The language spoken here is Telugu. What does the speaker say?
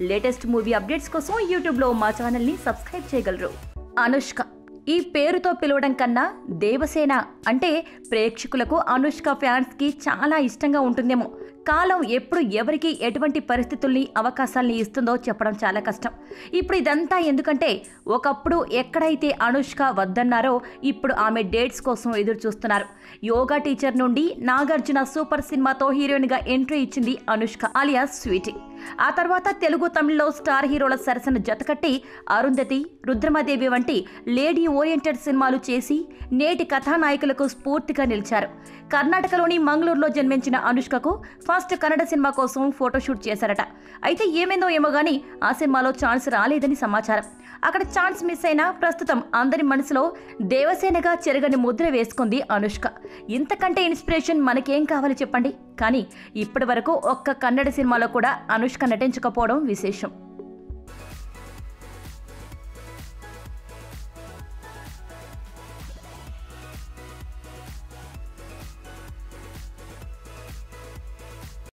లేటెస్ట్ మూవీ అప్డేట్స్ కోసం యూట్యూబ్లో మా ఛానల్ని సబ్స్క్రైబ్ చేయగలరు. అనుష్క ఈ పేరుతో పిలవడం కన్నా దేవసేన అంటే ప్రేక్షకులకు అనుష్క ఫ్యాన్స్కి చాలా ఇష్టంగా ఉంటుందేమో. కాలం ఎప్పుడు ఎవరికి ఎటువంటి పరిస్థితుల్ని అవకాశాల్ని ఇస్తుందో చెప్పడం చాలా కష్టం. ఇప్పుడు ఇదంతా ఎందుకంటే ఒకప్పుడు ఎక్కడైతే అనుష్క వద్దన్నారో ఇప్పుడు ఆమె డేట్స్ కోసం ఎదురు చూస్తున్నారు యోగా టీచర్ నుండి నాగార్జున సూపర్ సినిమాతో హీరోయిన్గా ఎంట్రీ ఇచ్చింది అనుష్క అలియా స్వీటీ. ఆ తర్వాత తెలుగు తమిళ్ళో స్టార్ హీరోల సరసన జతకట్టి అరుంధతి రుద్రమదేవి వంటి లేడీ ఓరియంటెడ్ సినిమాలు చేసి నేటి కథానాయకులకు స్ఫూర్తిగా నిలిచారు. కర్ణాటకలోని మంగళూరులో జన్మించిన అనుష్కకు ఫస్ట్ కన్నడ సినిమా కోసం ఫోటోషూట్ చేశారట. అయితే ఏమైందో ఏమో గానీ ఆ సినిమాలో ఛాన్స్ రాలేదని సమాచారం. అక్కడ ఛాన్స్ మిస్ అయినా ప్రస్తుతం అందరి మనసులో దేవసేనగా చెరగని ముద్ర వేసుకుంది అనుష్క. ఇంతకంటే ఇన్స్పిరేషన్ మనకేం కావాలి చెప్పండి? కానీ ఇప్పటి వరకు ఒక్క కన్నడ సినిమాలో కూడా అనుష్క నటించకపోవడం విశేషం.